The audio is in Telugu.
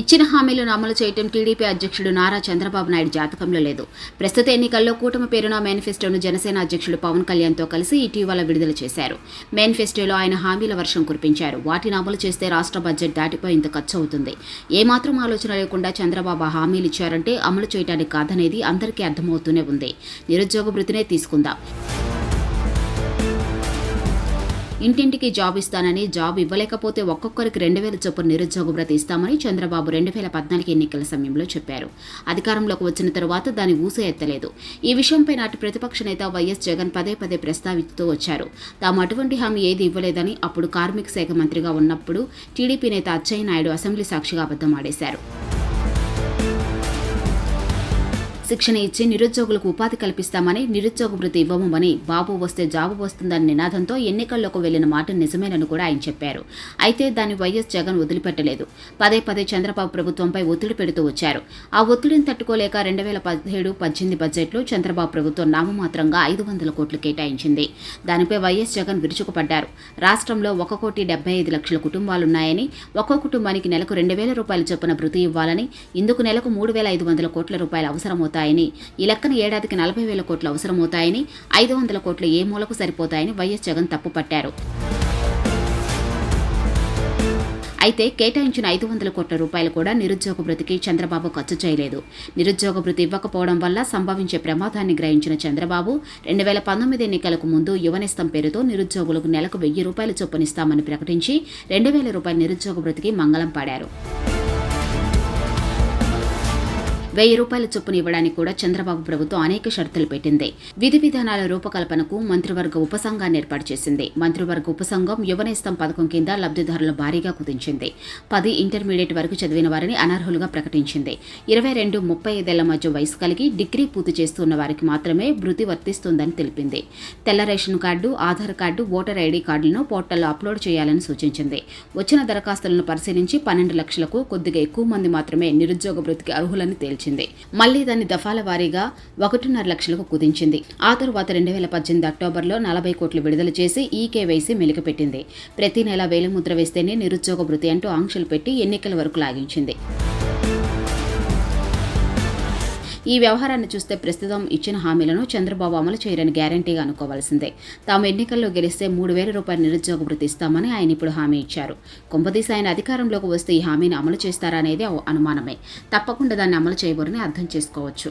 ఇచ్చిన హామీలను అమలు చేయటం టీడీపీ అధ్యక్షుడు నారా చంద్రబాబు నాయుడు జాతకంలో లేదు. ప్రస్తుత ఎన్నికల్లో కూటమి పేరున మేనిఫెస్టోను జనసేన అధ్యక్షుడు పవన్ కళ్యాణ్తో కలిసి ఇటీవల విడుదల చేశారు. మేనిఫెస్టోలో ఆయన హామీల వర్షం కురిపించారు. వాటిని అమలు చేస్తే రాష్ట్ర బడ్జెట్ దాటిపోయి ఇంత ఖర్చు అవుతుంది ఏమాత్రం ఆలోచన లేకుండా చంద్రబాబు హామీలు ఇచ్చారంటే అమలు చేయడానికి కాదనేది అందరికీ అర్థమవుతూనే ఉంది. నిరుద్యోగ వృత్తినే తీసుకుందాం. ఇంటింటికి జాబ్ ఇస్తానని జాబ్ ఇవ్వలేకపోతే ఒక్కొక్కరికి రెండు వేల చొప్పున నిరుద్యోగ భ్రత ఇస్తామని చంద్రబాబు రెండు వేల పద్నాలుగు ఎన్నికల సమయంలో చెప్పారు. అధికారంలోకి వచ్చిన తరువాత దాని ఊసే ఎత్తలేదు ఈ విషయంపై నాటి ప్రతిపక్ష నేత వైఎస్ జగన్ పదే పదే ప్రస్తావిస్తూ వచ్చారు. తాము అటువంటి హామీ ఏది ఇవ్వలేదని అప్పుడు కార్మిక శాఖ మంత్రిగా ఉన్నప్పుడు టీడీపీ నేత అచ్చెయ్య నాయుడు అసెంబ్లీ సాక్షిగా అబద్దం ఆడేశారు. శిక్షణ ఇచ్చి నిరుద్యోగులకు ఉపాధి కల్పిస్తామని నిరుద్యోగ వృత్తి ఇవ్వమని బాబు వస్తే జాబు వస్తుందన్న నినాదంతో ఎన్నికల్లోకి వెళ్ళిన మాట నిజమేనని కూడా ఆయన చెప్పారు. అయితే దాన్ని వైఎస్ జగన్ వదిలిపెట్టలేదు. పదే పదే చంద్రబాబు ప్రభుత్వంపై ఒత్తిడి పెడుతూ వచ్చారు. ఆ ఒత్తిడిని తట్టుకోలేక రెండు వేల పదిహేడు పద్దెనిమిది బడ్జెట్లో చంద్రబాబు ప్రభుత్వం నామమాత్రంగా ఐదు వందల కోట్లు కేటాయించింది. దానిపై వైఎస్ జగన్ విరుచుకుపడ్డారు. రాష్ట్రంలో ఒక కోటి డెబ్బై ఐదు లక్షల కుటుంబాలున్నాయని ఒక్కో కుటుంబానికి నెలకు రెండు వేల రూపాయల చొప్పున వృత్తి ఇవ్వాలని ఇందుకు నెలకు మూడు వేల ఐదు వందల కోట్ల రూపాయలు అవసరమవుతాయని ఈ లెక్కన ఏడాదికి నలభై వేల కోట్లు అవసరమవుతాయని ఐదు వందల కోట్లు ఏ మూలకు సరిపోతాయని వైఎస్ జగన్ తప్పుపట్టారు. అయితే కేటాయించిన ఐదు వందల కోట్ల రూపాయలు కూడా నిరుద్యోగ భృతికి చంద్రబాబు ఖర్చు చేయలేదు. నిరుద్యోగ భృతి ఇవ్వకపోవడం వల్ల సంభవించే ప్రమాదాన్ని గ్రహించిన చంద్రబాబు రెండు వేల పంతొమ్మిది ఎన్నికలకు ముందు యువనిస్తం పేరుతో నిరుద్యోగులకు నెలకు వెయ్యి రూపాయలు చొప్పునిస్తామని ప్రకటించి రెండు వేల రూపాయల నిరుద్యోగ భృతికి మంగళం పాడారు. వెయ్యి రూపాయల చొప్పున ఇవ్వడానికి కూడా చంద్రబాబు ప్రభుత్వం అనేక షరతులు పెట్టింది. విధి విధానాల రూపకల్పనకు మంత్రివర్గ ఉపసంఘాన్ని ఏర్పాటు చేసింది. మంత్రివర్గ ఉపసంఘం యువనేస్తం పథకం కింద లబ్ధిదారుల భారీగా కుదించింది. పది ఇంటర్మీడియట్ వరకు చదివిన వారిని అనర్హులుగా ప్రకటించింది. ఇరవై రెండు ముప్పై ఐదేళ్ళ మధ్య వయసు కలిగి డిగ్రీ పూర్తి చేస్తున్న వారికి మాత్రమే వృత్తి వర్తిస్తుందని తెలిపింది. తెల్ల ration card Aadhaar card voter ID కార్డులను పోర్టల్లో అప్లోడ్ చేయాలని సూచించింది. వచ్చిన దరఖాస్తులను పరిశీలించి పన్నెండు లక్షలకు కొద్దిగా ఎక్కువ మంది మాత్రమే నిరుద్యోగ వృత్తికి అర్హులని తేల్చింది మళ్ళీ దాన్ని దఫాల వారీగా ఒకటిన్నర లక్షలకు కుదించింది. ఆ తరువాత రెండు వేల పద్దెనిమిది అక్టోబర్లో నలభై కోట్లు విడుదల చేసి ఈ కేవైసీ మెలికపెట్టింది. ప్రతి నెల వేలిముద్ర వేస్తేనే నిరుద్యోగ భృతి అంటూ ఆంక్షలు పెట్టి ఎన్నికల వరకు లాగించింది. ఈ వ్యవహారాన్ని చూస్తే ప్రస్తుతం ఇచ్చిన హామీలను చంద్రబాబు అమలు చేయరని గ్యారంటీగా అనుకోవాల్సిందే. తాము ఎన్నికల్లో గెలిస్తే మూడు వేల రూపాయల నిరుద్యోగ వృత్తి ఇస్తామని ఆయన ఇప్పుడు హామీ ఇచ్చారు. కుంభదీశ ఆయన అధికారంలోకి వస్తే ఈ హామీని అమలు చేస్తారా అనేది అనుమానమే. తప్పకుండా దాన్ని అమలు చేయబోరని అర్థం చేసుకోవచ్చు.